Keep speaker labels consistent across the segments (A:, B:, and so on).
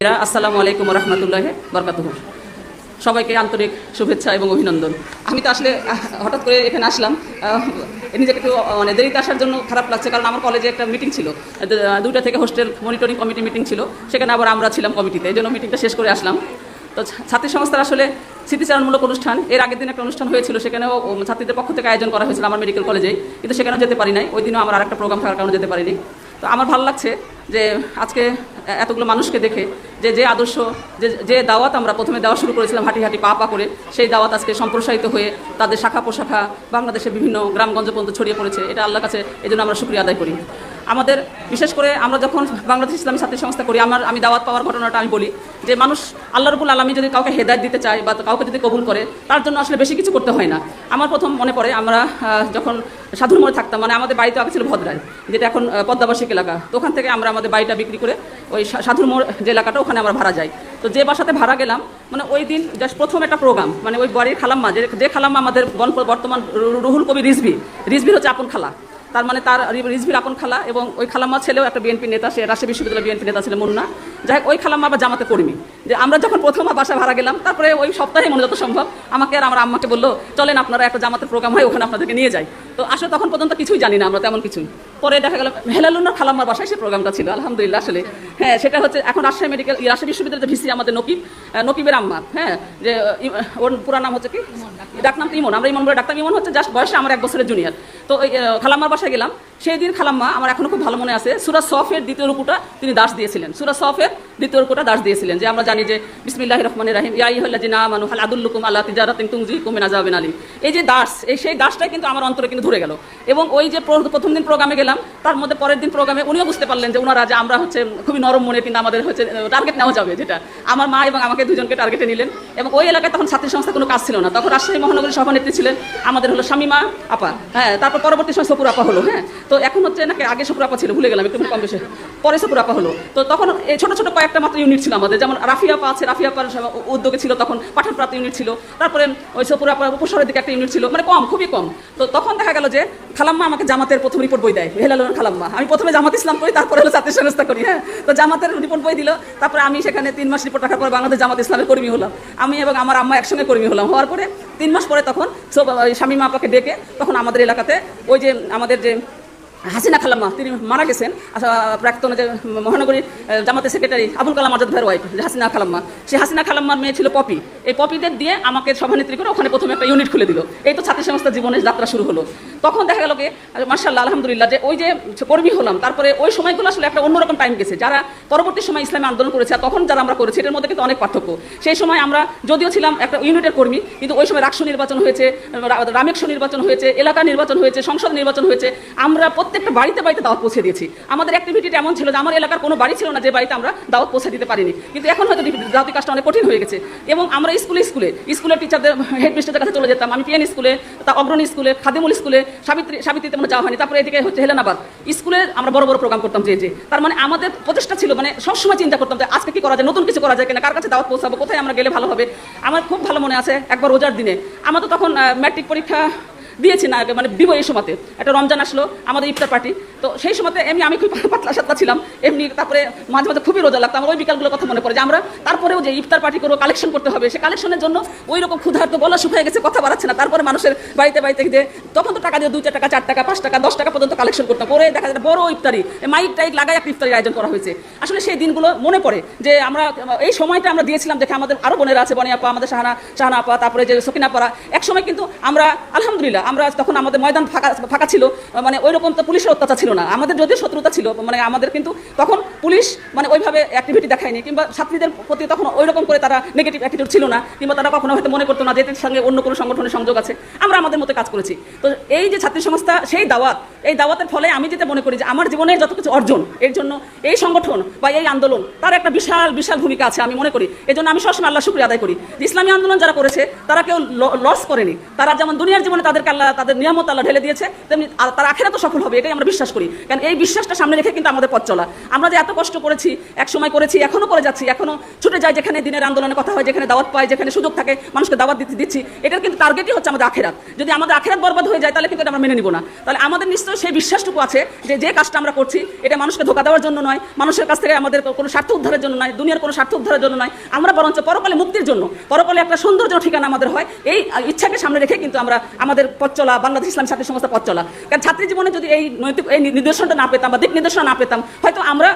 A: আসসালামু আলাইকুম রহমতুল্লাহ বরকাতুহ। সবাইকে আন্তরিক শুভেচ্ছা এবং অভিনন্দন। আমি তো আসলে হঠাৎ করে এখানে আসলাম। নিজেকে একটু মানে দেরিতে আসার জন্য খারাপ লাগছে, কারণ আমার কলেজে একটা মিটিং ছিল। দুইটা থেকে হোস্টেল মনিটরিং কমিটি মিটিং ছিল। সেখানে আবার আমরা ছিলাম কমিটিতে এই জন্য মিটিংটা শেষ করে আসলাম। তো ছাত্রী সংস্থার আসলে স্মৃতিচারণমূলক অনুষ্ঠান, এর আগের দিন একটা অনুষ্ঠান হয়েছিল, সেখানেও ছাত্রীদের পক্ষ থেকে আয়োজন করা হয়েছিল আমার মেডিকেল কলেজে কিন্তু সেখানেও যেতে পারি নাই। ওই দিনও আমার আরেকটা প্রোগ্রাম থাকার কারণে যেতে পারিনি। তো আমার ভালো লাগছে যে আজকে এতগুলো মানুষকে দেখে যে যে আদর্শ, যে যে দাওয়াত আমরা প্রথমে দেওয়া শুরু করেছিলাম হাঁটি হাঁটি পা পা করে, সেই দাওয়াত আজকে সম্প্রসারিত হয়ে তাদের শাখা পোশাখা বাংলাদেশের বিভিন্ন গ্রামগঞ্জ পর্যন্ত ছড়িয়ে পড়েছে। এটা আল্লাহর কাছে এই জন্য আমরা শুক্রিয়া আদায় করি। আমাদের, বিশেষ করে আমরা যখন বাংলাদেশ ইসলামী ছাত্রী সংস্থা করি, আমার, আমি দাওয়াত পাওয়ার ঘটনাটা আমি বলি, যে মানুষ আল্লাহ রবুল আলমী যদি কাউকে হেদায়ত দিতে চায় বা কাউকে যদি কবুল করে, তার জন্য আসলে বেশি কিছু করতে হয় না। আমার প্রথম মনে পড়ে, আমরা যখন সাধুর মোড়ে থাকতাম মানে আমাদের বাড়িতে আগে ছিল ভদ্রায়, যেটা এখন পদ্মাবাসিক এলাকা। তো ওখান থেকে আমরা আমাদের বাড়িটা বিক্রি করে ওই সাধুর মোড় যে এলাকাটা, ওখানে আমরা ভাড়া যাই। তো যে বাসাতে ভাড়া গেলাম মানে ওই দিন জাস্ট প্রথম একটা প্রোগ্রাম মানে ওই বাড়ির খালাম্মা, যে যে খালাম্মা আমাদের বর্তমান রুহুল কবি রিজভি রিজভি হচ্ছে আপন খালা। তার মানে তার রিজভির আপন খালা এবং ওই খালাম্মা ছেলেও একটা বিএনপি নেতা, সে রাজশাহী বিশ্ববিদ্যালয় বিএনপি নেতা ছিল মুন্না যাই হোক ওই খালাম্মা আবার জামাতে কর্মী যে আমরা যখন প্রথম বাসা ভাড়া গেলাম তারপরে ওই সপ্তাহে মনে যত সম্ভব আমাকে আর আমার আম্মাকে বলল চলেন আপনারা একটা জামাতের প্রোগ্রাম হয় ওখানে আপনাদেরকে নিয়ে যাই। তো আসলে তখন পর্যন্ত কিছুই জানি না আমরা তেমন কিছুই। পরে দেখা গেল হেলালুন্নার খালাম্মার বাসায় সে প্রোগ্রামটা ছিল আলহামদুলিল্লাহ আসলে। হ্যাঁ সেটা হচ্ছে এখন রাজশাহী মেডিকেল রাজশাহী বিশ্ববিদ্যালয়ের ভিসি আমাদের নকিব নকিবের আম্মা হ্যাঁ যে ওর পুরা নাম হচ্ছে কি? ডাকনাম ইমন আমরা ইমন বলে ডাক্তার ইমন হচ্ছে জাস্ট বয়সে আমার এক বছরের জুনিয়র তো খালাম্মার বাসায় গেলাম সেই দিন খালাম্মা, আমার এখনও খুব ভালো মনে আছে, সুরা সফের দ্বিতীয় রূপটা তিনি দাস দিয়েছিলেন। সুরা সফের দ্বিতীয় রূপটা দাস দিয়েছিলেন যে আমরা জানি যে বিসমিল্লাহ রহমান রাহিম ইয়াইহল্লা জিনা মানু হাল আদুল্লুকুম আল্লাহ তিজারাতিন তুংজি কুমিন আজাবিন আলী এই যে দাস, এই সেই দাসটাই কিন্তু আমার অন্তরে কিন্তু ধরে গেল। এবং ওই যে প্রথম দিন প্রোগ্রামে গেলাম, তার মধ্যে পরের দিন প্রোগ্রামে উনিও বুঝতে পারলেন যে ওনারা যে আমরা হচ্ছে খুবই নরম মনে কিন্তু আমাদের হচ্ছে টার্গেট নেওয়া যাবে যেটা। আমার মা এবং আমাকে দুজনকে টার্গেটে নিলেন এবং ওই এলাকায় তখন ছাত্রী সংস্থা কোনো কাজ ছিল না। তখন রাজশাহী মহানগরীর সভানেত্রী ছিলেন, আমাদের হলো শামিমা আপা হ্যাঁ তারপর পরবর্তী সময় সপুর আপা হলো হ্যাঁ। তো এখন হচ্ছে নাকি আগে সপুর ছিল, ভুলে গেলাম, একটু কম বেশি। পরে সপুর হলো। তো তখন এই ছোট ছোট কয়েকটা মাত্র ইউনিট ছিল আমাদের, যেমন রাফিয়া আপা আছে রাফিয়া আপার উদ্যোগে ছিল তখন পাঠান প্রাপ্ত ইউনিট ছিল। তারপরে ওই আপা উপসরের দিকে একটা ইউনিট ছিল মানে কম, খুবই কম। তো তখন দেখা গেল যে খালাম্মা আমাকে জামাতের প্রথম রিপোর্ট বই দেয় হেলালুন খালাম্মা। আমি প্রথমে জামাত ইসলাম করি তারপরে হলো ছাত্রী সংস্থা করি হ্যাঁ। তো জামাতের রিপোর্ট বই দিল, তারপরে আমি সেখানে তিন মাস রিপোর্ট রাখার পর বাংলাদেশ জামাত ইসলামের কর্মী হলাম। আমি এবং আমার আম্মা একসঙ্গে কর্মী হলাম। হওয়ার পরে তিন মাস পরে তখন স্বামী আপাকে ডেকে তখন আমাদের এলাকাতে ওই যে আমাদের যে হাসিনা খালাম্মা তিনি মারা গেছেন। আচ্ছা, প্রাক্তন যে মহানগরী আহ, জামাতের সেক্রেটারি আবুল কালাম আজাদ ভাইয়ের ওয়াইফ হাসিনা খালাম্মা। সে হাসিনা খালাম্মার মেয়ে ছিল পপি। এই পপিদের দিয়ে আমাকে সভানেত্রী করে ওখানে প্রথমে একটা ইউনিট খুলে দিল। এই তো ছাত্রী সংস্থার জীবনের যাত্রা শুরু হলো। তখন দেখা গেল কি মার্শাল্লাহ আলহামদুলিল্লাহ যে ওই যে কর্মী হলাম তারপরে ওই সময়গুলো আসলে একটা অন্যরকম টাইম গেছে। যারা পরবর্তী সময় ইসলামী আন্দোলন করেছে আর তখন যারা আমরা করেছি এটার মধ্যে কিন্তু অনেক পার্থক্য। সেই সময় আমরা যদিও ছিলাম একটা ইউনিটের কর্মী কিন্তু ওই সময় রাকসু নির্বাচন হয়েছে রা- রামেকসু নির্বাচন হয়েছে এলাকা নির্বাচন হয়েছে সংসদ নির্বাচন হয়েছে। আমরা প্রত্যেকটা বাড়িতে বাড়িতে দাওয়াত পৌঁছে দিয়েছি। আমাদের অ্যাক্টিভিটিটা এমন ছিল যে আমার এলাকার কোনো বাড়ি ছিল না যে বাড়িতে আমরা দাওয়াত পৌঁছে দিতে পারিনি। কিন্তু এখন হয়তো দাওয়াতি কাজটা অনেক কঠিন হয়ে গেছে। এবং আমরা স্কুলে স্কুলে, স্কুলের টিচারদের হেড মিস্টারদের কাছে চলে যেতাম। আমি পিএন স্কুলে, তা অগ্রণী স্কুলে, খাদিমুল স্কুলে, সাবিত্রী, সাবিত্রীতে মানে যাওয়া হয়নি। তারপরে এদিকে হচ্ছে হেলেনাবাদ। স্কুলে আমরা বড় বড় প্রোগ্রাম করতাম যে যে। তার মানে আমাদের প্রচেষ্টা ছিল মানে সবসময় চিন্তা করতাম যে, আজকে কি করা যায়, নতুন কিছু করা যায় কিনা, কার কাছে দাওয়াত পৌঁছাবো, কোথায় আমরা গেলে ভালো হবে। আমার খুব ভালো মনে আছে, একবার রোজার দিনে। আমার তো তখন ম্যাট্রিক পরীক্ষা দিয়েছি না আগে মানে এই সময়তে। একটা রমজান আসলো আমাদের ইফতার পার্টি তো সেই সময়তে এমনি আমি খুব পাতলা সাতলা ছিলাম, এমনি তারপরে মাঝে মাঝে খুবই রোজা লাগতো। আমার ওই বিকালগুলোর কথা মনে পড়ে যে আমরা তারপরেও যে ইফতার পার্টি করব কালেকশন করতে হবে, সে কালেকশনের জন্য ওই রকম ক্ষুধার্ত গলা শুকিয়ে গেছে, কথা বাড়াচ্ছে না। তারপরে মানুষের বাড়িতে বাড়িতে যে তখন তো টাকা দিয়ে দুই টাকা, চার টাকা, পাঁচ টাকা, দশ টাকা পর্যন্ত কালেকশন করতাম। পরে দেখা যায় বড় ইফতারি মাইক টাইক লাগাই একটা ইফতারির আয়োজন করা হয়েছে। আসলে সেই দিনগুলো মনে পড়ে যে আমরা, এই সময়টা আমরা দিয়েছিলাম দেখে আমাদের আরও বোনেরা আছে, বনে আপা, আমাদের শাহানা শাহানা আপা, তারপরে যে সকিনা পাড়া এক সময় কিন্তু আমরা, আলহামদুলিল্লাহ, আমরা তখন আমাদের ময়দান ফাঁকা ফাঁকা ছিল মানে ওই রকম তো পুলিশের অত্যাচার ছিল। না। আমাদের যদিও শত্রুতা ছিল মানে আমাদের কিন্তু তখন পুলিশ মানে ওইভাবে অ্যাক্টিভিটি দেখায়নি, কিংবা ছাত্রীদের প্রতি তখন ওই রকম করে তারা নেগেটিভ অ্যাটিটিউড ছিল না, কিংবা তারা কখনো হয়তো মনে করতো না যে সঙ্গে অন্য কোনো সংগঠনের সংযোগ আছে। আমরা আমাদের মতো কাজ করেছি। তো এই যে ছাত্রী সংস্থা, সেই দাওয়াত, এই দাওয়াতের ফলে আমি যেটা মনে করি যে আমার জীবনে যত কিছু অর্জন, এর জন্য এই সংগঠন বা এই আন্দোলন, তার একটা বিশাল বিশাল ভূমিকা আছে আমি মনে করি। এই জন্য আমি সবসময় আল্লাহ শুক্রিয়া আদায় করি। ইসলামী আন্দোলন যারা করেছে, তারা কেউ লস করেনি। তারা যেমন দুনিয়ার জীবনে তাদেরকে আল্লাহ, তাদের নিয়ামত আল্লাহ ঢেলে দিয়েছে, তেমনি তারা আখেরা তো সফল হবে, এটাই আমরা বিশ্বাস করি। কারণ এই বিশ্বাসটা সামনে রেখে কিন্তু আমাদের পথ চলা। আমরা যে এত কষ্ট করেছি, এক সময় করেছি এখনও করে যাচ্ছি এখনও ছুটে যাই যেখানে দিনের আন্দোলনের কথা হয়, যেখানে দাওয়াত পাই, যেখানে সুযোগ থাকে, মানুষকে দাওয়াত দিতে দিচ্ছি। এটার কিন্তু টার্গেটই হচ্ছে আমাদের আখেরাত। যদি আমাদের আখেরাত বরবাদ হয়ে যায়, তাহলে কিন্তু এটা আমরা মেনে নিব না। তাহলে আমাদের নিশ্চয়ই সেই বিশ্বাসটুকু আছে যে যে কাজটা আমরা করছি, এটা মানুষকে ধোকা দেওয়ার জন্য নয়, মানুষের কাছ থেকে আমাদের কোনো স্বার্থ উদ্ধারের জন্য নয়, দুনিয়ার কোনো স্বার্থ উদ্ধারের জন্য নয়। আমরা বরঞ্চ পরকালে মুক্তির জন্য, পরকালে একটা সৌন্দর্য ঠিকানা আমাদের হয়, এই ইচ্ছাকে সামনে রেখে কিন্তু আমরা আমাদের পথ চলা, বাংলাদেশ ইসলাম ছাত্রী সংস্থা পথ চলা। কারণ ছাত্রী জীবনে যদি এই নৈতিক, এই নির্দেশনটা না পেতাম বা দিক নির্দেশনা না পেতাম, হয়তো আমরা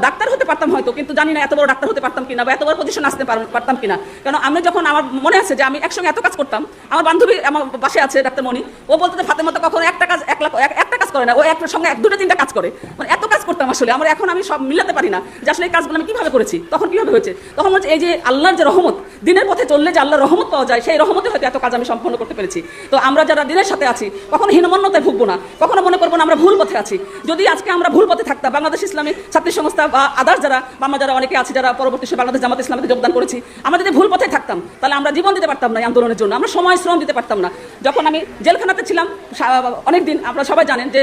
A: ডাক্তার হতে পারতাম হয়তো, কিন্তু জানি না এত বড় ডাক্তার হতে পারতাম কিনা বা এত বড় পজিশন আসতে পারতাম কিনা। কারণ আমি যখন আমার মনে আছে যে আমি একসঙ্গে এত কাজ করতাম, আমার বান্ধবী আমার পাশে আছে ডাক্তার মণি, ও বলতো ফাতেমা তো কখনো একটা কাজ এক লাখ এক- করে না। ও একটার সঙ্গে এক দুটো তিনটা কাজ করে। মানে এত কাজ করতাম আসলে। আমার এখন আমি সব মিলাতে পারি না যে আসলে এই কাজগুলো আমি কীভাবে করেছি, তখন কীভাবে হয়েছে। তখন হচ্ছে এই যে আল্লাহর যে রহমত, দিনের পথে চললে যে আল্লাহর রহমত পাওয়া যায়, সেই রহমতে হয়তো এত কাজ আমি সম্পন্ন করতে পেরেছি। তো আমরা যারা দিনের সাথে আছি, কখনো হীনমন্যতায় ভুগবো না। কখনো মনে করব না আমরা ভুল পথে আছি। যদি আজকে আমরা ভুল পথে থাকতাম, বাংলাদেশ ইসলামী ছাত্রী সংস্থা বা আদার্স যারা, বা আমরা যারা অনেকে আছি যারা পরবর্তী বাংলাদেশ জামাত ইসলামীতে যোগদান করেছি, আমরা যদি ভুল পথে থাকতাম, তাহলে আমরা জীবন দিতে পারতাম না আন্দোলনের জন্য। আমরা সময়, শ্রম দিতে পারতাম না। যখন আমি জেলখানাতে ছিলাম অনেক দিন আপনারা সবাই জানেন যে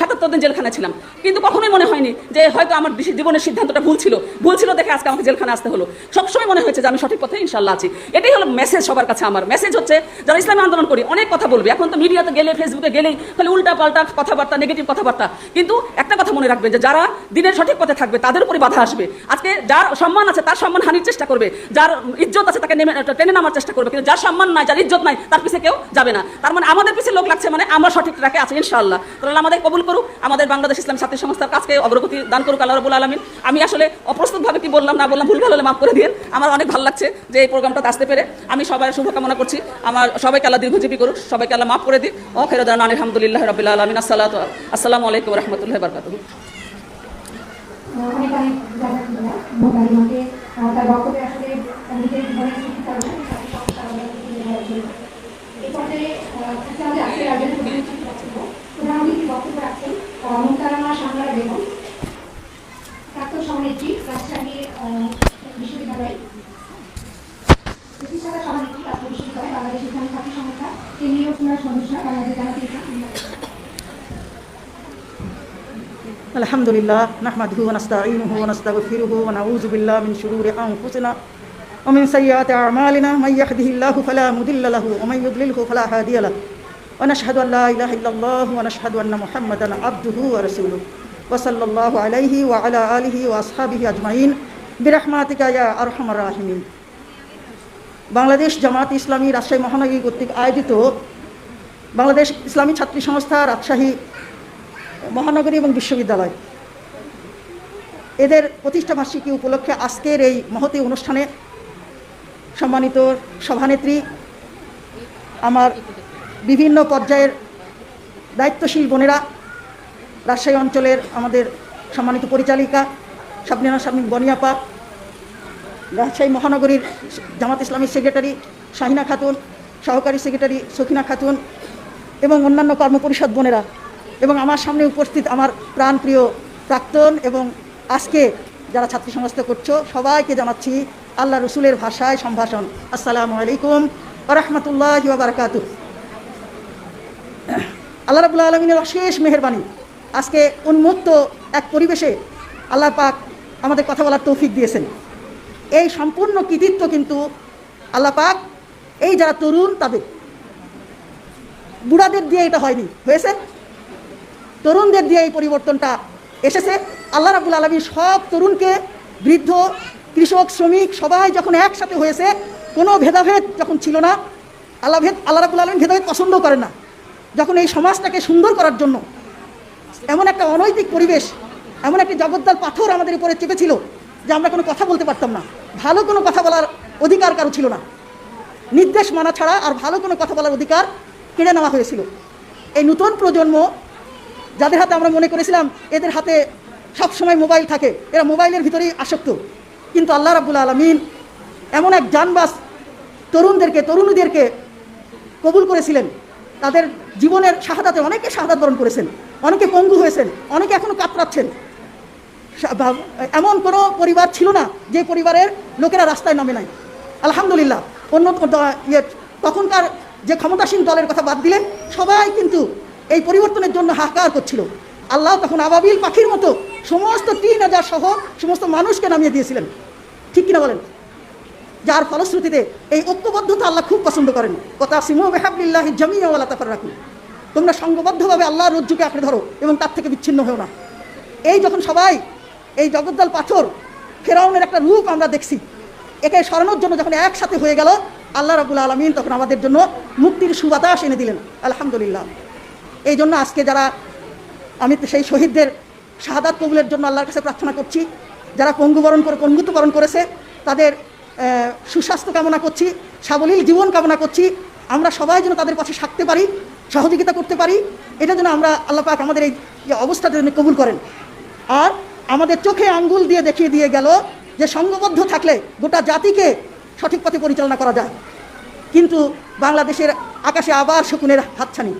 A: সাতাত্তর দিন জেলখানায় ছিলাম। কিন্তু কখনোই মনে হয়নি যে হয়তো আমার জীবনের সিদ্ধান্তটা ভুল ছিল। ভুল ছিল দেখে আজকে আমাকে জেলখানে আসতে হলো। সবসময় মনে হয়েছে যে আমি সঠিক পথে ইনশাল্লাহ আছি। এটাই হলো মেসেজ সবার কাছে আমার। মেসেজ হচ্ছে, যারা ইসলামী আন্দোলন করি, অনেক কথা বলবে। এখন তো মিডিয়াতে গেলে ফেসবুকে গেলেই খালি উল্টা পাল্টা কথাবার্তা নেগেটিভ কথাবার্তা। কিন্তু একটা কথা মনে রাখবে যে, যারা দিনের সঠিক পথে থাকবে, তাদের উপরে বাধা আসবে। আজকে যার সম্মান আছে, তার সম্মান হানির চেষ্টা করবে। যার ইজ্জত আছে, তাকে নেমে টেনে নামার চেষ্টা করবে। কিন্তু যার সম্মান নাই, যার ইজ্জত নাই, তার পিছে কেউ যাবে না। তার মানে আমাদের পিছে লোক লাগছে মানে আমরা সঠিক ট্র্যাকে আছি ইনশাআল্লাহ তাহলে আমাদের কবুল করুক, আমাদের বাংলাদেশ ইসলাম ছাত্রী সংস্থার কাজকে অগ্রগতি দান করুক আল্লাহ রবুল আলমিন। আমি আসলে অপ্রস্তুতভাবে কি বললাম, না বললাম ভুল ভালো হলে মাফ করে দিন আমার অনেক ভালো লাগছে যে এই প্রোগ্রামটাতে আসতে পেরে। আমি সবাই শুভকামনা করছি। আমার সবাইকে আল্লাহ দীর্ঘজীবী করুক, সবাইকে আল্লাহ মাফ করে দিক। ও খেরদান আলহামদুলিল্লাহ রবিল্লা আলমিন আসসালাম আসসালামু আলাইকুম রহমতুল্লাহ
B: শিক্ষিত এই পর্যায়ে আজকে আমাদের আজকের আয়োজনে প্রধান অতিথি বক্তব্য প্রধান অতিথি বক্তব্য রাখছেন মুক্তারামা সাংবারা বেগম প্রাক্তন সভানেত্রী রাজশাহী আহ, বিশ্ববিদ্যালয় প্রতিষ্ঠাতা সভানেত্রী রাজশাহী বিশ্ববিদ্যালয় বাংলাদেশ ইসলামী ছাত্র সংস্থা কেন্দ্রীয় পুনর সদস্য বাংলাদেশ জামাতে ইসলাম
C: الحمد لله نحمده ونستعينه ونستغفره ونعوذ بالله من شرور أنفسنا ومن سيئات أعمالنا من يهده الله فلا مضل له ومن يضلله فلا هادي له ونشهد أن لا إله إلا الله ونشهد أن محمدا عبده ورسوله وصلى الله عليه وعلى آله وأصحابه أجمعين برحمتك يا أرحم الراحمين বাংলাদেশ জামাত ইসলামী রাজশাহী মহানগরী কর্তৃক আয়োজিত বাংলাদেশ ইসলামী ছাত্রী সংস্থা রাজশাহী মহানগরী এবং বিশ্ববিদ্যালয় এদের প্রতিষ্ঠা বার্ষিকী উপলক্ষে আজকের এই মহতি অনুষ্ঠানে সম্মানিত সভানেত্রী আমার বিভিন্ন পর্যায়ের দায়িত্বশীল বোনেরা, রাজশাহী অঞ্চলের আমাদের সম্মানিত পরিচালিকা সাবনিনা সাবনিক বনিয়াপা, রাজশাহী মহানগরীর জামাত ইসলামীর সেক্রেটারি শাহিনা খাতুন, সহকারী সেক্রেটারি সখিনা খাতুন এবং অন্যান্য কর্মপরিষদ বোনেরা এবং আমার সামনে উপস্থিত আমার প্রাণপ্রিয় প্রাক্তন এবং আজকে যারা ছাত্রী সংস্থা করছ, সবাইকে জানাচ্ছি আল্লাহ রসুলের ভাষায় সম্ভাষণ। আসসালামু আলাইকুম রহমতুল্লাহ বারকাত আল্লাহ রাবুল্লা আলমিনের অশেষ মেহরবানি। আজকে উন্মুক্ত এক পরিবেশে আল্লাহ পাক আমাদের কথা বলার তৌফিক দিয়েছেন। এই সম্পূর্ণ কৃতিত্ব কিন্তু আল্লাহ পাক এই যারা তরুণ তাদের। বুড়াদের দিয়ে এটা হয়নি, হয়েছে? তরুণদের দিয়ে এই পরিবর্তনটা এসেছে। আল্লাহ রাবুল আলমী সব তরুণকে, বৃদ্ধ, কৃষক, শ্রমিক সবাই যখন একসাথে হয়েছে, কোনো ভেদাভেদ যখন ছিল না, আল্লাহ ভেদ আল্লাহ রাবুল আলমী ভেদাভেদ পছন্দ করেন না। যখন এই সমাজটাকে সুন্দর করার জন্য এমন একটা অনৈতিক পরিবেশ, এমন একটি জগদ্দাল পাথর আমাদের উপরে চেপেছিল যে আমরা কোনো কথা বলতে পারতাম না। ভালো কোনো কথা বলার অধিকার কারও ছিল না। নির্দেশ মানা ছাড়া আর ভালো কোনো কথা বলার অধিকার কেড়ে নেওয়া হয়েছিল। এই নতুন প্রজন্ম, যাদের হাতে আমরা মনে করেছিলাম এদের হাতে সব সময় মোবাইল থাকে, এরা মোবাইলের ভিতরেই আসক্ত। কিন্তু আল্লাহ রাবুল আলমিন এমন এক জানবাস তরুণদেরকে, তরুণীদেরকে কবুল করেছিলেন। তাদের জীবনের শাহাদাতে অনেকে শাহাদাত বরণ করেছেন, অনেকে পঙ্গু হয়েছেন, অনেকে এখনও কাতরাচ্ছেন। এমন কোনো পরিবার ছিল না যে পরিবারের লোকেরা রাস্তায় নামে নাই। আলহামদুলিল্লাহ, অন্য ইয়ে তখনকার যে ক্ষমতাসীন দলের কথা বাদ দিলে সবাই কিন্তু এই পরিবর্তনের জন্য হাহাকার করছিল। আল্লাহ তখন আবাবিল পাখির মতো সমস্ত তিন হাজার সহ সমস্ত মানুষকে নামিয়ে দিয়েছিলেন। ঠিক কিনা বলেন? যার ফলশ্রুতিতে এই ঐক্যবদ্ধতা আল্লাহ খুব পছন্দ করেন। কথা সিমু বেহাবিল্লাহ জমিয়া তাফার রাখুন তোমরা সংঘবদ্ধভাবে আল্লাহর রজ্জুকে আঁকড়ে ধরো এবং তার থেকে বিচ্ছিন্ন হও না। এই যখন সবাই, এই জগদ্দল পাথর, ফেরাউনের একটা রূপ আমরা দেখছি, একে সরানোর জন্য যখন একসাথে হয়ে গেল, আল্লাহ রাবুল আলমিন তখন আমাদের জন্য মুক্তির সুবাতাস এনে দিলেন, আলহামদুলিল্লাহ। এই জন্য আজকে যারা, আমি সেই শহীদদের শাহাদাত কবুলের জন্য আল্লাহর কাছে প্রার্থনা করছি, যারা পঙ্গুবরণ করে পঙ্গুত্ববরণ করেছে, তাদের সুস্বাস্থ্য কামনা করছি, সাবলীল জীবন কামনা করছি। আমরা সবাই যেন তাদের পাশে থাকতে পারি, সহযোগিতা করতে পারি। এটা যেন আমরা আল্লাহ পাক আমাদের এই যে অবস্থাটা যেন কবুল করেন। আর আমাদের চোখে আঙ্গুল দিয়ে দেখিয়ে দিয়ে গেল যে সংঘবদ্ধ থাকলে গোটা জাতিকে সঠিক পথে পরিচালনা করা যায়। কিন্তু বাংলাদেশের আকাশে আবার শকুনের হাতছানি।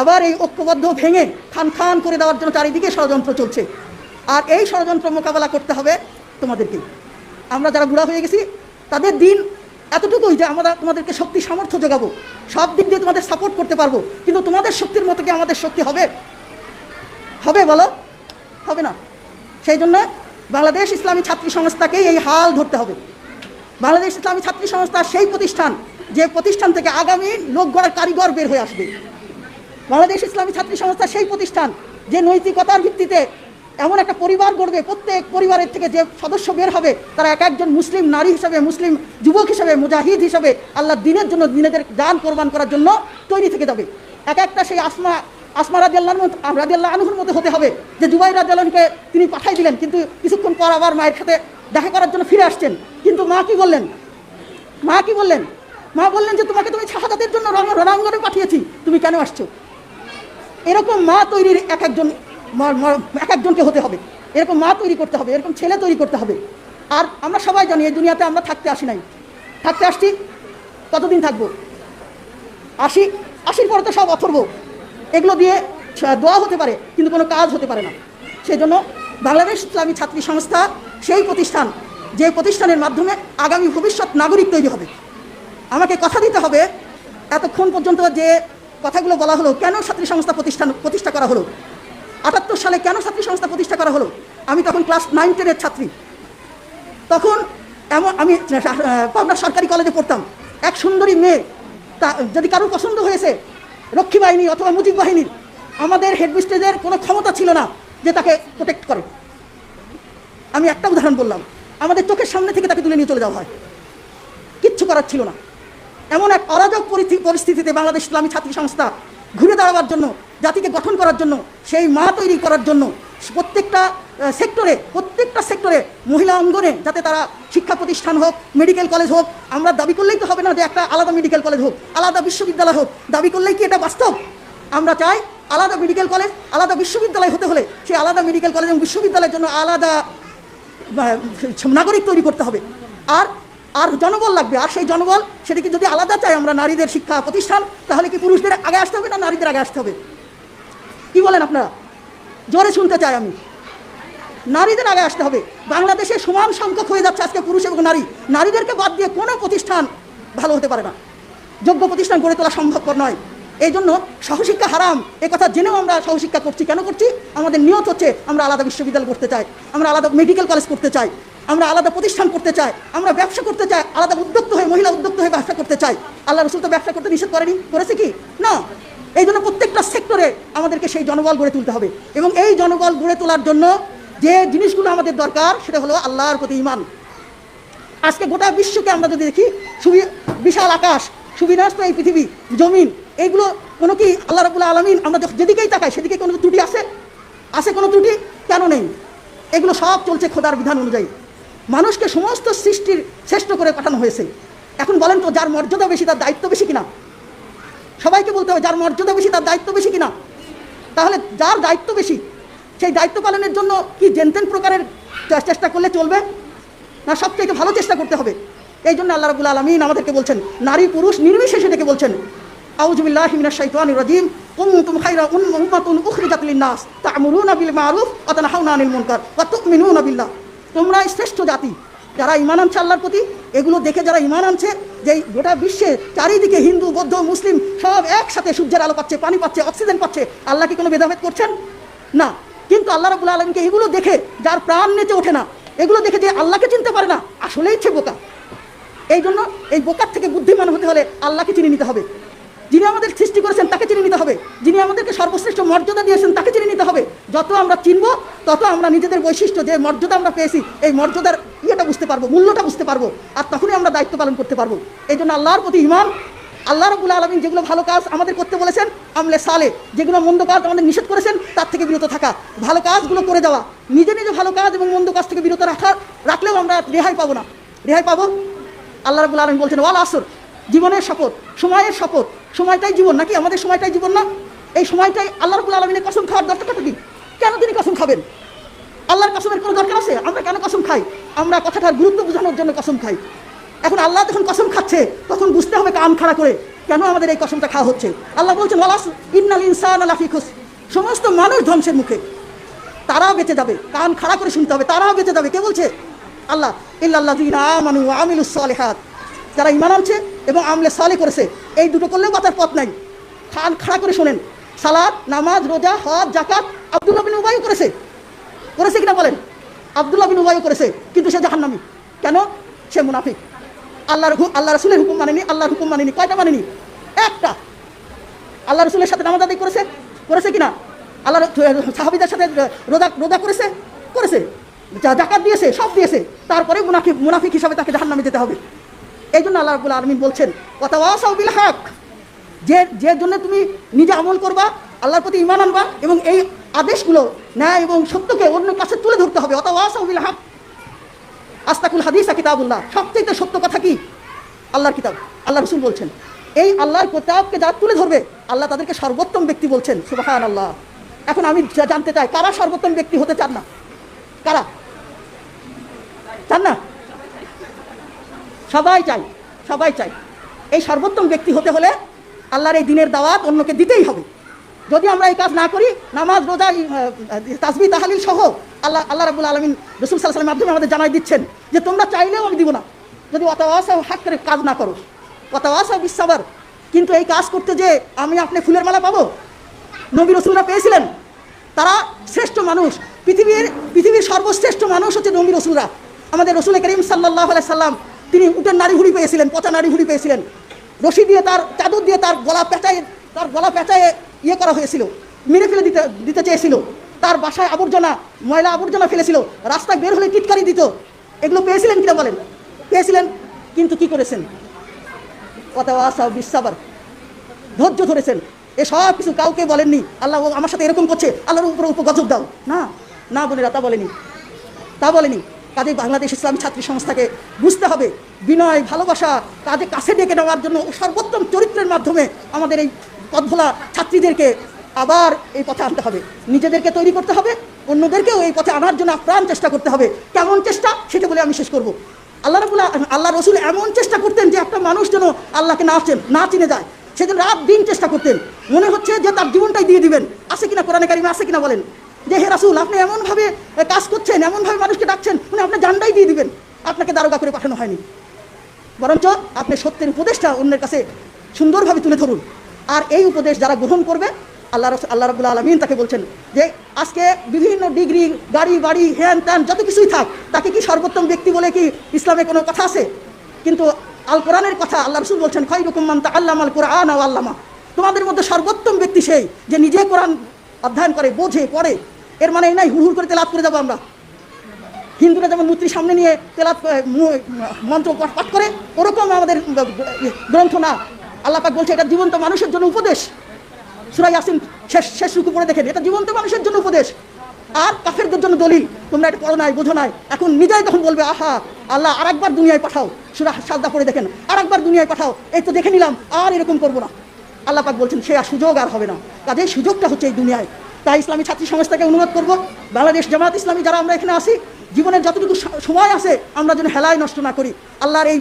C: আবার এই ঐক্যবদ্ধ ভেঙে খান খান করে দেওয়ার জন্য চারিদিকে ষড়যন্ত্র চলছে। আর এই ষড়যন্ত্র মোকাবেলা করতে হবে তোমাদেরকে। আমরা যারা বুড়া হয়ে গেছি, তাদের দিন এতটুকুই যে আমরা তোমাদেরকে শক্তি, সামর্থ্য যোগাবো। সব দিক দিয়ে তোমাদের সাপোর্ট করতে পারব। কিন্তু তোমাদের শক্তির মতো কি আমাদের শক্তি হবে? হবে বলো? হবে না। সেই জন্য বাংলাদেশ ইসলামী ছাত্রী সংস্থাকেই এই হাল ধরতে হবে। বাংলাদেশ ইসলামী ছাত্রী সংস্থা সেই প্রতিষ্ঠান, যে প্রতিষ্ঠান থেকে আগামী লোক গড়ার কারিগর বের হয়ে আসবে। বাংলাদেশ ইসলামী ছাত্রী সংস্থা সেই প্রতিষ্ঠান, যে নৈতিকতার ভিত্তিতে এমন একটা পরিবার গড়বে, প্রত্যেক পরিবারের থেকে যে সদস্য বের হবে, তারা এক একজন মুসলিম নারী হিসেবে, মুসলিম যুবক হিসেবে, মুজাহিদ হিসেবে আল্লাহ দিনের জন্য দিনেদের যান কোরবান করার জন্য তৈরি থেকে যাবে। এক একটা সেই আসমা আসমা রাজিয়াল্লাহ রাজিয়াল্লাহ আনহুর মতো হতে হবে, যে জুবাই রাজিয়াল্লাহকে তিনি পাঠাই দিলেন, কিন্তু কিছুক্ষণ পর আবার মায়ের সাথে দেখা করার জন্য ফিরে আসছেন। কিন্তু মা কি বললেন? মা কি বললেন? মা বললেন যে, তোমাকে তুমি শাহাদাতের জন্য রণ- রণাঙ্গনে পাঠিয়েছি, তুমি কেন আসছো? এরকম মা তৈরির এক একজন এক একজনকে হতে হবে। এরকম মা তৈরি করতে হবে, এরকম ছেলে তৈরি করতে হবে। আর আমরা সবাই জানি, এই দুনিয়াতে আমরা থাকতে আসি নাই। থাকতে আসছি কতদিন থাকব। আশি আশির পরে তো সব অথর্ব। এগুলো দিয়ে দোয়া হতে পারে, কিন্তু কোনো কাজ হতে পারে না। সেই জন্য বাংলাদেশ ইসলামী ছাত্রী সংস্থা, সেই প্রতিষ্ঠান, যে প্রতিষ্ঠানের মাধ্যমে আগামী ভবিষ্যৎ নাগরিক তৈরি হবে। আমাকে কথা দিতে হবে, এতক্ষণ পর্যন্ত যে কথাগুলো বলা হলো, কেন ছাত্রী সংস্থা প্রতিষ্ঠান প্রতিষ্ঠা করা হলো? আটাত্তর সালে কেন ছাত্রী সংস্থা প্রতিষ্ঠা করা হলো? আমি তখন ক্লাস নাইন টেনের ছাত্রী। তখন এমন আমি পাবনা সরকারি কলেজে পড়তাম। এক সুন্দরী মেয়ে, তা, যদি কারোর পছন্দ হয়েছে, রক্ষী বাহিনী অথবা মুজিব বাহিনীর, আমাদের হেডমিস্ট্রেজের কোনো ক্ষমতা ছিল না যে তাকে প্রোটেক্ট করে। আমি একটা উদাহরণ বললাম। আমাদের চোখের সামনে থেকে তাকে তুলে নিয়ে চলে যাওয়া হয়। কিচ্ছু করার ছিল না। এমন এক অরাজক পরিস্থি- পরিস্থিতিতে বাংলাদেশ ইসলামী ছাত্রী সংস্থা ঘুরে দাঁড়াবার জন্য জাতিকে গঠন করার জন্য, সেই মা তৈরি করার জন্য, প্রত্যেকটা সেক্টরে প্রত্যেকটা সেক্টরে মহিলা অঙ্গনে যাতে তারা শিক্ষা প্রতিষ্ঠান হোক, মেডিকেল কলেজ হোক, আমরা দাবি করলেই তো হবে না যে একটা আলাদা মেডিকেল কলেজ হোক, আলাদা বিশ্ববিদ্যালয় হোক, দাবি করলেই কি এটা বাস্তব? আমরা চাই আলাদা মেডিকেল কলেজ, আলাদা বিশ্ববিদ্যালয় হতে হলে সেই আলাদা মেডিকেল কলেজ এবং বিশ্ববিদ্যালয়ের জন্য আলাদা নাগরিক তৈরি করতে হবে। আর আর জনবল লাগবে, আর সেই জনবল, সেটাকে যদি আলাদা চাই আমরা নারীদের শিক্ষা প্রতিষ্ঠান, তাহলে কি পুরুষদের আগে আসতে হবে না নারীদের আগে আসতে হবে? কি বলেন আপনারা? জোরে শুনতে চাই আমি। নারীদের আগে আসতে হবে। বাংলাদেশে সমান সংখ্যক হয়ে যাচ্ছে আজকে পুরুষ এবং নারী। নারীদেরকে বাদ দিয়ে কোনো প্রতিষ্ঠান ভালো হতে পারে না। যোগ্য প্রতিষ্ঠান গড়ে তোলা সম্ভবপর নয়। এই জন্য সহশিক্ষা হারাম। এ কথা জেনেও আমরা সহশিক্ষা করছি। কেন করছি? আমাদের নিয়ত হচ্ছে আমরা আলাদা বিশ্ববিদ্যালয় করতে চাই। আমরা আলাদা মেডিকেল কলেজ করতে চাই। আমরা আলাদা প্রতিষ্ঠান করতে চাই। আমরা ব্যবসা করতে চাই। আলাদা উদ্যোক্ত হয়ে, মহিলা উদ্যোক্ত হয়ে ব্যবসা করতে চাই। আল্লাহ রসুল তো ব্যবসা করতে নিষেধ করেনি। করেছে কি? না। এই জন্য প্রত্যেকটা সেক্টরে আমাদেরকে সেই জনবল গড়ে তুলতে হবে। এবং এই জনবল গড়ে তোলার জন্য যে জিনিসগুলো আমাদের দরকার, সেটা হলো আল্লাহর প্রতি ইমান আজকে গোটা বিশ্বকে আমরা যদি দেখি, সুবি, বিশাল আকাশ সুবিন্যস্ত এই পৃথিবী, জমিন, এইগুলো কোনো কি আল্লাহ রাবুল্লাহ আলমিন আমরা যেদিকেই তাকাই, সেদিকে কোনো ত্রুটি আছে? আছে কোনো ত্রুটি? কেন নেই? এগুলো সব চলছে খোদার বিধান অনুযায়ী। মানুষকে সমস্ত সৃষ্টির শ্রেষ্ঠ করে পাঠানো হয়েছে। এখন বলেন তো, যার মর্যাদা বেশি, তার দায়িত্ব বেশি কিনা? সবাইকে বলতে হবে, যার মর্যাদা বেশি, তার দায়িত্ব বেশি কিনা? তাহলে যার দায়িত্ব বেশি, সেই দায়িত্ব পালনের জন্য কি জেনতেন প্রকারের চেষ্টা করলে চলবে? না সবচেয়ে ভালো চেষ্টা করতে হবে। এই জন্য আল্লাহ রাবুল আলমিন আমাদেরকে বলছেন, নারী পুরুষ নির্বিশেষে ডেকে বলছেন মুনকার তোমরা শ্রেষ্ঠ জাতি, যারা ইমান আনছে আল্লাহর প্রতি এগুলো দেখে যারা ইমান আনছে, যে গোটা বিশ্বে চারিদিকে হিন্দু, বৌদ্ধ, মুসলিম সব একসাথে সূর্যের আলো পাচ্ছে, পানি পাচ্ছে, অক্সিজেন পাচ্ছে, আল্লাহ কি কোনো ভেদাভেদ করছেন? না। কিন্তু আল্লাহ রবুল্লা আলমকে এগুলো দেখে যার প্রাণ নেচে ওঠে না, এগুলো দেখে যে আল্লাহকে চিনতে পারে না, আসলেই ইচ্ছে বোকা। এই জন্য এই বোকার থেকে বুদ্ধিমান হতে হলে আল্লাহকে চিনে নিতে হবে। যিনি আমাদের সৃষ্টি করেছেন, তাকে চিনে নিতে হবে। যিনি আমাদেরকে সর্বশ্রেষ্ঠ মর্যাদা দিয়েছেন, তাকে চিনে নিতে হবে। যত আমরা চিনব, তত আমরা নিজেদের বৈশিষ্ট্য, যে মর্যাদা আমরা পেয়েছি, এই মর্যাদার ইয়েটা বুঝতে পারব, মূল্যটা বুঝতে পারব, আর তখনই আমরা দায়িত্ব পালন করতে পারব। এই জন্য আল্লাহর প্রতি ইমান আল্লাহ রবুল্লা আলমিন যেগুলো ভালো কাজ আমাদের করতে বলেছেন, আমলে সালে, যেগুলো মন্দ কাজ আমাদের নিষেধ করেছেন, তার থেকে বিরত থাকা। ভালো কাজগুলো করে যাওয়া, নিজে নিজে ভালো কাজ এবং মন্দ কাজ থেকে বিরত রাখা, রাখলেও আমরা রেহাই পাবো না। রেহাই পাবো? আল্লাহ রবুল্লা আলমিন বলছেন, ওয়াল আসর, জীবনের শপথ, সময়ের শপথ সময়টাই জীবন নাকি? আমাদের সময়টাই জীবন না? এই সময়টাই আল্লাহ রবুল্লা আলমিনের কসম খাওয়ার দরকারটা কি? কেন তিনি কসম খাবেন? আল্লাহর কসমের কোনো দরকার আছে? আমরা কেন কসম খাই? আমরা কথাটার গুরুত্ব বোঝানোর জন্য কসম খাই। এখন আল্লাহ যখন কসম খাচ্ছে, তখন বুঝতে হবে কান খাড়া করে কেন আমাদের এই কসমটা খাওয়া হচ্ছে। আল্লাহ বলছেন, ওয়ালাস, ইন্নাল ইনসান আলাফি সমস্ত মানুষ ধ্বংসের মুখে। তারাও বেঁচে যাবে। কান খাড়া করে শুনতে হবে, তারাও বেঁচে যাবে। কে বলছে? আল্লাহ ইল্লাল্লাহ আমানু আমিলুস সালিহাত। যারা ইমান আনছে এবং আমলে সালে করেছে, এই দুটো করলেও বাঁচার পথ নাই। খান খাড়া করে শোনেন সালাদ নামাজ, রোজা, হজ জাকাত আব্দুল্লাহ বিন উবাই করেছে। করেছে কিনা বলেন? আব্দুল্লাহ বিন উবাই করেছে, কিন্তু সে জাহান্নামি। কেন? সে মুনাফিক। আল্লাহর আল্লাহ রসুলের হুকুম মানেনি, আল্লাহর হুকুম মানেনি, কয়টা মানেনি? একটা। আল্লাহ রসুলের সাথে নামাজ আদায় করেছে করেছে কিনা? আল্লাহ সাহাবিদের সাথে রোজা রোজা করেছে করেছে। যা জাকাত দিয়েছে, সব দিয়েছে। তারপরে মুনাফিক মুনাফিক হিসাবে তাকে জাহান্নামে যেতে হবে। এই জন্য আল্লাহ রাবুল আলমিন বলছেন কথা ওয়াসাউবিল হক। যে যে জন্য তুমি নিজে আমল করবা, আল্লাহর প্রতি ইমান আনবা এবং এই আদেশগুলো ন্যায় এবং সত্যকে অন্য কাছে তুলে ধরতে হবে। অত ওয়াসাউবিল হক। আস্তাকুল হাদিসা কিতাবুল্লাহ। সবচেয়ে সত্য কথা কি? আল্লাহর কিতাব। আল্লাহ রসুল বলছেন, এই আল্লাহর কিতাবকে যারা তুলে ধরবে, আল্লাহ তাদেরকে সর্বোত্তম ব্যক্তি বলছেন। সুবাহান আল্লাহ এখন আমি যা জানতে চাই, কারা সর্বোত্তম ব্যক্তি হতে চান না? কারা? চান না? সবাই চাই সবাই চাই। এই সর্বোত্তম ব্যক্তি হতে হলে আল্লাহর এই দিনের দাওয়াত অন্যকে দিতেই হবে। যদি আমরা এই কাজ না করি, নামাজ, রোজা তাসবি তাহালিল সহ আল্লাহ আল্লাহ রাবুল আলমিন রসুল সাল্লামের মাধ্যমে আমাদের জানাই দিচ্ছেন যে তোমরা চাইলেও আমি দিব না। যদি অতাওয়াসা হাত করে কাজ না করো অতাওয়াসা বিশ্বাবার কিন্তু এই কাজ করতে যে আমি আপনি ফুলের মালা পাবো? নবী রসুলরা পেয়েছিলেন। তারা শ্রেষ্ঠ মানুষ। পৃথিবীর পৃথিবীর সর্বশ্রেষ্ঠ মানুষ হচ্ছে নবী রসুলরা। আমাদের রসুল করিম সাল্লাহ সাল্লাম তিনি উটের নারী হুড়ি পেয়েছিলেন, পচা নারী হুড়ি পেয়েছিলেন। রশি দিয়ে তার, চাদর দিয়ে তার গলা পেঁচায়, তার গলা পেঁচায় ইয়ে করা হয়েছিল, মেরে ফেলে দিতে দিতে চেয়েছিল। তার বাসায় আবর্জনা, ময়লা আবর্জনা ফেলেছিল, রাস্তায় বের হলে টিটকারি দিত। এগুলো পেয়েছিলেন কিনা বলেন? পেয়েছিলেন, কিন্তু কি করেছেন? কথা বিশ্বাবার ধৈর্য ধরেছেন। এ সব কিছু কাউকে বলেননি। আল্লাহ আমার সাথে এরকম করছে, আল্লাহর উপরে উপর গজব দাও। না না বোনেরা, তা বলেনি। তা বলেনি। কাজে বাংলাদেশ ইসলাম ছাত্রী সংস্থাকে বুঝতে হবে। বিনয়, ভালোবাসা তাদের কাছে ডেকে নেওয়ার জন্য সর্বোত্তম চরিত্রের মাধ্যমে আমাদের এই পথভোলা ছাত্রীদেরকে আবার এই পথে আনতে হবে। নিজেদেরকে তৈরি করতে হবে, অন্যদেরকেও এই পথে আনার জন্য আপ্রাণ চেষ্টা করতে হবে। কেমন চেষ্টা? সেটা বলে আমি শেষ করব। আল্লাহ রবুল্লাহ আল্লাহ রসুল এমন চেষ্টা করতেন যে একটা মানুষ যেন আল্লাহকে না চেন, না চিনে যায়। সেদিন রাত দিন চেষ্টা করতেন। মনে হচ্ছে যে তার জীবনটাই দিয়ে দিবেন। আছে কিনা কোরআনে কারিমে, আছে কিনা বলেন। যে, হে রাসুল, আপনি এমনভাবে কাজ করছেন, এমনভাবে মানুষকে ডাকছেন, উনি আপনার জানটাই দিয়ে দিবেন। আপনাকে দারোগা করে পাঠানো হয়নি। বরঞ্চ আপনি সত্যের উপদেশটা অন্যের কাছে সুন্দরভাবে তুলে ধরুন। আর এই উপদেশ যারা গ্রহণ করবে, আল্লাহ আল্লাহ রবুল্লা আলমিন তাকে বলছেন যে, আজকে বিভিন্ন ডিগ্রি, গাড়ি, বাড়ি, হ্যান ত্যান, যত কিছুই থাক, তাকে কি সর্বোত্তম ব্যক্তি বলে কি ইসলামে কোনো কথা আছে? কিন্তু আল কোরআনের কথা আল্লাহ রসুল বলছেন খৈ রকম মান্তা আল্লাহ আল কোরআন আল্লামা। তোমাদের মধ্যে সর্বোত্তম ব্যক্তি সেই যে নিজে কোরআন অধ্যয়ন করে, বোঝে, পড়ে। এর মানে এই নাই, হুড় করে তেলাপ করে যাব আমরা। হিন্দুরা যেমন মূর্তি সামনে নিয়ে তেলাত মন্ত্র পাঠ করে, ওরকম আমাদের গ্রন্থ না। আল্লাহ পাক বলছে, এটা জীবন্ত মানুষের জন্য উপদেশ। সুরাই আসিন শেষ শেষ রুকু পড়ে দেখেন, এটা জীবন্ত মানুষের জন্য উপদেশ। আর কাফেরদের জন্য দলিল, তোমরা এটা পড়ো নাই, বোঝো নাই। এখন নিজেই তখন বলবে, আহা, আল্লাহ আরেকবার দুনিয়ায় পাঠাও। সুরা সাজদা পড়ে দেখেন, আরেকবার দুনিয়ায় পাঠাও। এই তো দেখে নিলাম, আর এরকম করব না। আল্লাহ পাক বলছেন, সে আর সুযোগ আর হবে না। কাজে সুযোগটা হচ্ছে এই দুনিয়ায়। তাই ইসলামী ছাত্রী সংস্থাকে অনুরোধ করব। বাংলাদেশ জামাত ইসলামী যারা আমরা এখানে আসি জীবনের যতটুকু সময় আছে, আমরা যেন হেলায় নষ্ট না করি। আল্লাহর এই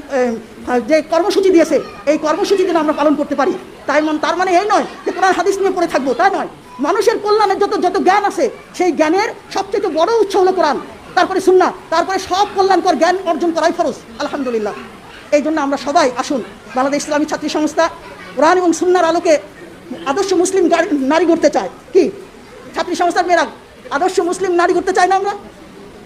C: যে কর্মসূচি দিয়েছে, এই কর্মসূচি যেন আমরা পালন করতে পারি। তাই মন তার মানে এই নয় যে কোরআন হাদিস নিয়ে পড়ে থাকব তাই নয়। মানুষের কল্যাণের যত যত জ্ঞান আছে, সেই জ্ঞানের সবচেয়ে বড় উৎস হলো কোরআন, তারপরে সুন্না তারপরে সব কল্যাণকর জ্ঞান অর্জন করাই ফরজ, আলহামদুলিল্লাহ। এই জন্য আমরা সবাই আসুন, বাংলাদেশ ইসলামী ছাত্রী সংস্থা, কোরআন এবং সুন্নার আলোকে আদর্শ মুসলিম নারী করতে চায়। কি? ছাত্রী সংস্থার মেয়েরা আদর্শ মুসলিম নারী করতে চাই না আমরা।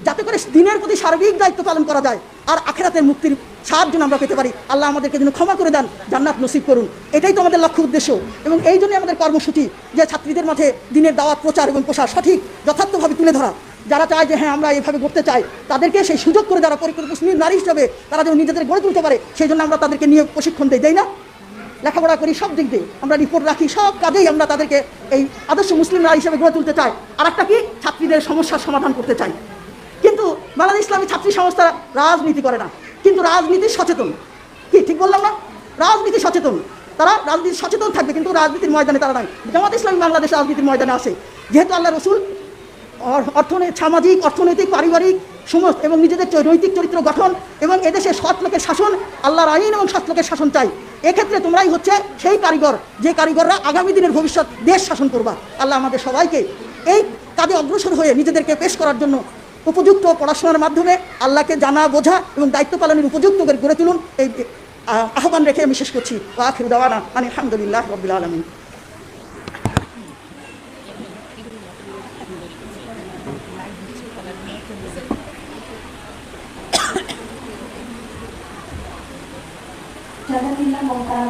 C: যাতে করে দিনের প্রতি সার্বিক দায়িত্ব পালন করা যায় আর আখেরাতের মুক্তির সাহায্য আমরা পেতে পারি। আল্লাহ আমাদেরকে যেন ক্ষমা করে দেন, জান্নাত নসিব করুন। এটাই তো আমাদের লক্ষ্য উদ্দেশ্য। এবং এই জন্যই আমাদের কর্মসূচি যে ছাত্রীদের মাঝে দিনের দাওয়াত, প্রচার এবং প্রসার সঠিক, যথার্থভাবে তুলে ধরা। যারা চায় যে হ্যাঁ আমরা এইভাবে করতে চাই, তাদেরকে সেই সুযোগ করে যারা পরিকল্পিত নারী হিসাবে তারা যেন নিজেদের গড়ে তুলতে পারে, সেই জন্য আমরা তাদেরকে নিয়ে প্রশিক্ষণ দিই না? লেখাপড়া করি, সব দিক দিয়ে আমরা রিপোর্ট রাখি, সব কাজেই আমরা তাদেরকে এই আদর্শ মুসলিম নারী হিসেবে গড়ে তুলতে চাই। আর একটা কি? ছাত্রীদের সমস্যার সমাধান করতে চাই। কিন্তু বাংলাদেশ ইসলামী ছাত্রী সংস্থা রাজনীতি করে না। কিন্তু রাজনীতি সচেতন। কি, ঠিক বললাম না? রাজনীতি সচেতন। তারা রাজনীতি সচেতন থাকবে, কিন্তু রাজনীতির ময়দানে তারা নাই। জামাত ইসলামী বাংলাদেশ রাজনীতির ময়দানে আসে যেহেতু আল্লাহ রসুল অর্থনৈতিক সামাজিক, অর্থনৈতিক, পারিবারিক সমস্ত এবং নিজেদের নৈতিক চরিত্র গঠন এবং এদেশে সৎ লোকের শাসন, আল্লাহর আইন এবং সৎ লোকের শাসন চাই। এক্ষেত্রে তোমরাই হচ্ছে সেই কারিগর, যে কারিগররা আগামী দিনের ভবিষ্যৎ দেশ শাসন করবা। আল্লাহ আমাদের সবাইকে এই কাজে অগ্রসর হয়ে নিজেদেরকে পেশ করার জন্য উপযুক্ত পড়াশোনার মাধ্যমে আল্লাহকে জানা, বোঝা এবং দায়িত্ব পালনের উপযুক্ত করে গড়ে তুলুন। এই আহ্বান রেখে আমি শেষ করছি। আখির দাওয়ানা আলহামদুলিল্লাহ রবিল আলমিন।
B: 감사합니다.